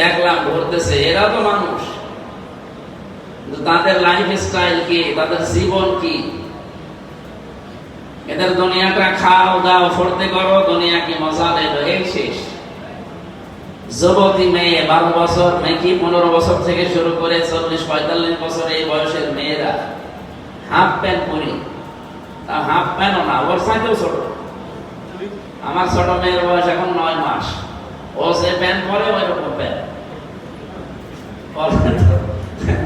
দেখলাম ঘুরতেছে এরা তো মানুষ। তাদের লাইফ স্টাইল কি? তাদের জীবন কি? এদের দুনিয়াটা খাও, দাও ফুর্তি করো, দুনিয়া কি মজা নেই এই শেষ। যুবতী মেয়ে, বারো বছর নাকি পনেরো বছর থেকে শুরু করে চল্লিশ, পঁয়তাল্লিশ বছর এই বয়সের মেয়েরা? হাফ প্যান্ট পরি। তা হাফ প্যান্টও না, ওর সাইতেও ছোট। আমার ছোট মেয়ের বয়স এখন নয় মাস। ও সে প্যান্ট পরে, ওই রকম প্যান্ট।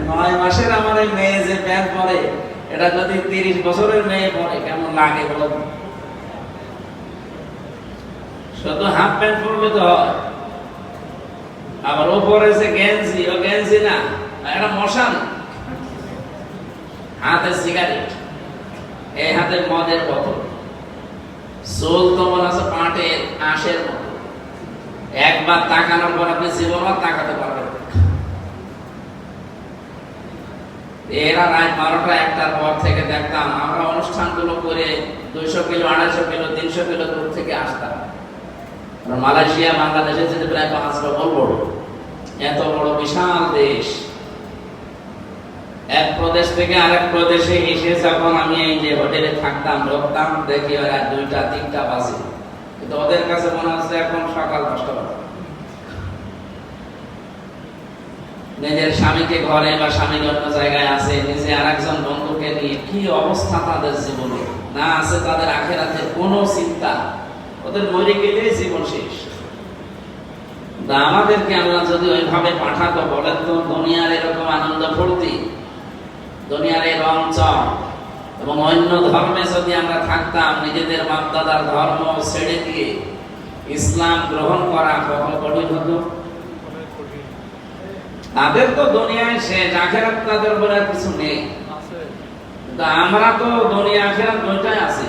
নয় মাসের আমার এই মেয়ে যে প্যান্ট পরে, এটা যদি তিরিশ বছরের মেয়ে পরে, কেমন লাগে বলো? শুধু হাফ প্যান্ট পরলে তো হয়। আবার ওপরে যে গেঞ্জি, ও গেঞ্জি না একটা মশান হাতে সিগারেট, এই হাতে মদের বোতল। সোল তো মনে আছে পাটের আঁশের মতো। একবার তাকানোর পর আপনি জীবন তাকাতে পারবেন এরা রাত বারোটা একটার পর থেকে দেখতাম আমরা অনুষ্ঠানগুলো করে দুইশো কিলো, আড়াইশো কিলো, তিনশো কিলো দূর থেকে আসতাম। মালয়েশিয়া বাংলাদেশের যেতে প্রায় পাঁচ ডবল বড়। এত বড় বিশাল দেশ। এক প্রদেশ থেকে আরেক প্রদেশে এসে যখন আমি এই যে হোটেলে থাকতাম ঢুকতাম দেখি ওরা দুইটা, তিনটা বাজে। কিন্তু ওদের কাছে মনে হচ্ছে এখন সকাল দশটা বাজে। নিজের স্বামীকে ঘরে বা স্বামী অন্য জায়গায় আছে, নিজে আরেকজন বন্ধুকে নিয়ে কি অবস্থা তাদের জীবনে? না আছে তাদের আখের আখেরাতে কোনো চিন্তা? ওদের মরে গেলে জীবন শেষ। আমাদেরকে আল্লাহ যদি ওইভাবে পাঠাতো, বলেন তো, দুনিয়ার এরকম আনন্দ ফুর্তি, দুনিয়ার এই রঞ্চন এবং অন্য ধর্মে যদি আমরা থাকতাম, নিজেদের বাপদাদার ধর্ম ছেড়ে দিয়ে ইসলাম গ্রহণ করা কত কঠিন হতো? তাদের তো দুনিয়ায় শেষ আখেরাত তাদের উপরে কিছু নেই। আমরা তো দুনিয়া, আখেরাত দুইটাই আছি।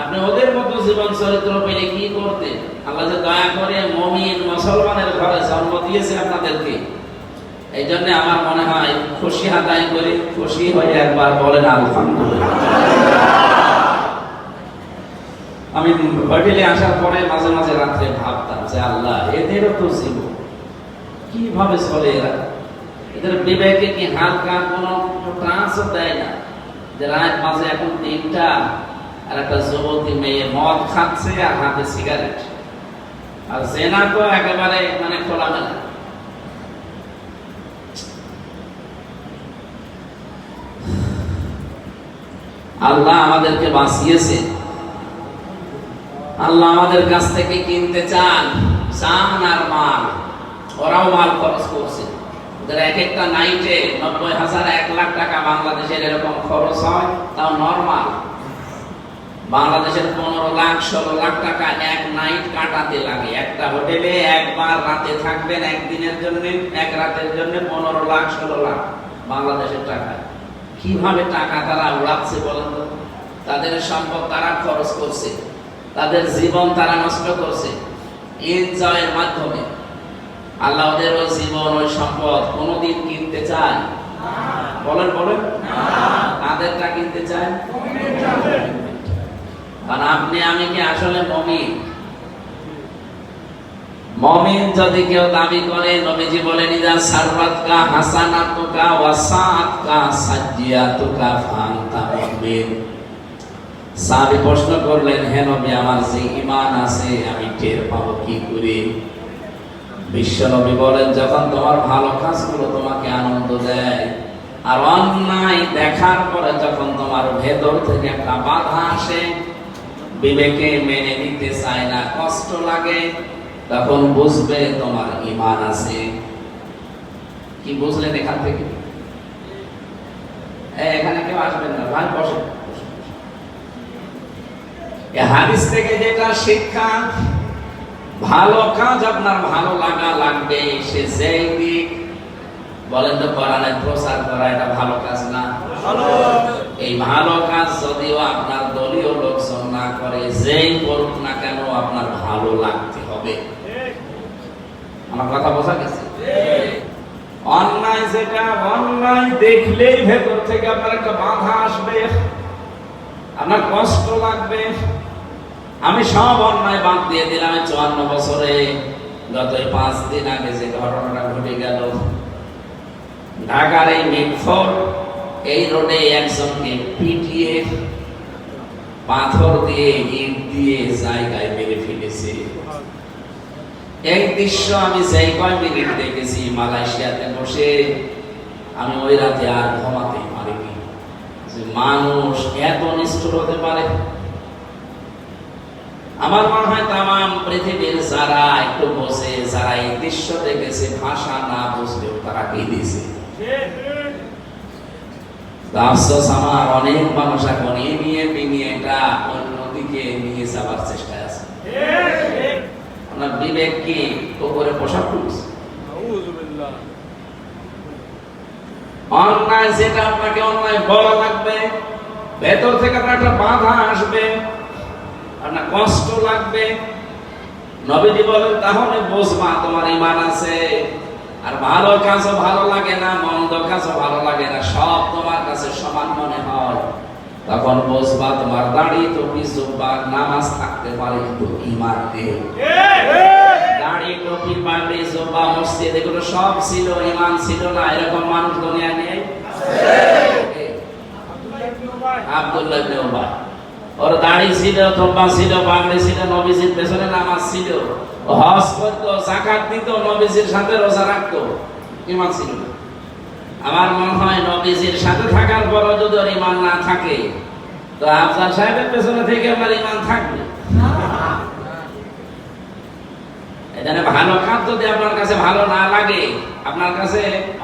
আপনি ওদের মতো জীবন চরিত্র পেলে কি করতে? আল্লাহ যে দয়া করে মমিন, মুসলমানের ঘরে জন্ম দিয়েছে আপনাদেরকে। এই জন্য আমার মনে হয়, খুশি হাতাই করে, খুশি হয়ে একবার বলেন আলহামদুলিল্লাহ। আমি হোটেলে আসার পরে মাঝে মাঝে রাত্রে ভাবতাম যে আল্লাহ, এদেরও তো জীবন। কীভাবে চলে এরা? এদের বিবেকে কি হালকা কোনো ট্রান্সও দেয় না? যে রাত মাঝে এখন তিনটা, আর একটা যুবতী মেয়ে মদ খাচ্ছে আর হাতে সিগারেট। আর জেনা তো একেবারে মানে খোলামেলা। আল্লাহ আমাদেরকে বাঁচিয়েছে। আল্লাহ আমাদের কাছ থেকে কিনতে চান। চান আর মাল। ওরাও মাল খরচ করছে। এক একটা নাইটে নব্বই হাজার এক লাখ টাকা বাংলাদেশের এরকম খরচ হয়, তাও নর্মাল বাংলাদেশের পনেরো লাখ, ষোলো লাখ টাকা এক নাইট কাটাতে লাগে। একটা হোটেলে একবার রাতে থাকবেন, একদিনের জন্য, এক রাতের জন্য পনেরো লাখ, ষোলো লাখ বাংলাদেশের টাকা। কীভাবে টাকা তারা উড়াচ্ছে বলেন তো? তাদের সম্পদ তারা খরচ করছে। তাদের জীবন তারা নষ্ট করছে। এনজয়ের মাধ্যমে। আল্লাহ ওই জীবন ওই সম্পদ কোনোদিন কিনতে চায় বলেন বলেন। তাদেরটা কিনতে চায়? কারণ আপনি, আমি কি আসলে মমিন? মমিন যদি কেউ দাবি করে, নবীজি ফান্তা সাহাবী প্রশ্ন করলেন, হে নবী, আমার যে আছে, আমি টের পাবো কি করে? বিশ্ব নবী বলেন, যখন তোমার ভালো কাজগুলো তোমাকে আনন্দ দেয় আর অন্যায় দেখার পরে যখন তোমার ভেতর থেকে একটা বাধা আসে, বিবেকে মেনে নিতে চায় না, কষ্ট লাগে, তখন বুঝবে তোমার ইমান আছে। কি বুঝলেন এখান থেকে? এখানে কেউ আসবেন না, ভাই বসে হাদিস থেকে যেটা শিক্ষা ভালো কাজ আপনার ভালো লাগা লাগবে সে যেই দিক। বলেন তো কোরআনের প্রচার করা এটা ভালো কাজ না? এই ভালো কাজ যদিও আপনার দলীয় লোকজন না করে যেই করুক না কেন আপনার ভালো লাগতে হবে। আমার কথা বোঝা গেছে? অন্যায় যেটা অন্যায় দেখলেই ভেতর থেকে আপনার একটা বাধা আসবে। আপনার কষ্ট লাগবে। আমি সব অন্যায় বাদ দিয়ে দিলাম চুয়ান্ন বছরে। গত পাঁচ দিন আগে যে ঘটনাটা ঘটে গেল, ঢাকার এই মিটফোর্ড এই রোডে একজনকে পিটিয়ে, পাথর দিয়ে ইট দিয়ে জায়গায় মেরে ফেলেছে। এই দৃশ্য আমি যেই কয় মিনিট দেখেছি মালয়েশিয়াতে বসে, আমি ওই রাতে আর ঘুমাতে পারিনি। যে মানুষ এত নিষ্ঠুর হতে পারে? আমার মনে হয় তাম পৃথিবীর যারা একটু বসে যারা এই দৃশ্য দেখেছে, ভাষা না বুঝলেও তারা কেঁদেছে তো আফসোস আমার, অনেক মানুষ এখন এই নিয়ে এটা অন্যদিকে নিয়ে চেষ্টায় আছে। আপনার বিবেক কি করে পোশাক অন্যায় যেটা আপনাকে অন্যায় বলা লাগবে, ভেতর থেকে আপনার একটা বাধা আসবে। আপনার কষ্ট লাগবে। নবীজি বলেন, তাহলে বুঝবা তোমার ইমান আছে। আর ভালো কাজও ভালো লাগে না, মন্দ কাজও ভালো লাগে না, সব তোমার কাছে সমান মনে হয়। তখন বুঝবা তোমার দাড়ি, টুপি, জুব্বা, নামাজ থাকতে পারে কিন্তু ইমান দাড়ি, টুপি, পাগড়ি, জুব্বা, মসজিদ, এগুলো সব ছিল ইমান ছিল না। এরকম মানুষ দুনিয়া নেই? আব্দুল্লাহ ওর দাড়ি ছিল তোবা ছিল পাগড়ি ছিল নবীজির পেছনে নামাজ ছিল হজ করতো জাকাত দিত নবীজির সাথে রোজা রাখতো ইমান ছিল আমার মনে হয় নবীজির সাথে থাকার পরও যদি ওর ইমান না থাকে, তো আফজাল সাহেবের পেছনে থেকে আমার ইমান থাকবে। এখানে ভালো কাজ যদি আপনার কাছে ভালো না লাগে, আপনার কাছে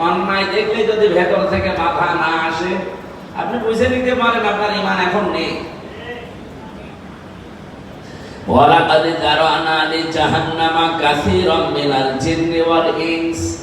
অন্যায় দেখলে যদি ভেতর থেকে মাথা না আসে, আপনি বুঝে নিতে পারেন আপনার ইমান এখন নেই। ولقد ذرأنا لجهنم كثيرا من الجن والإنس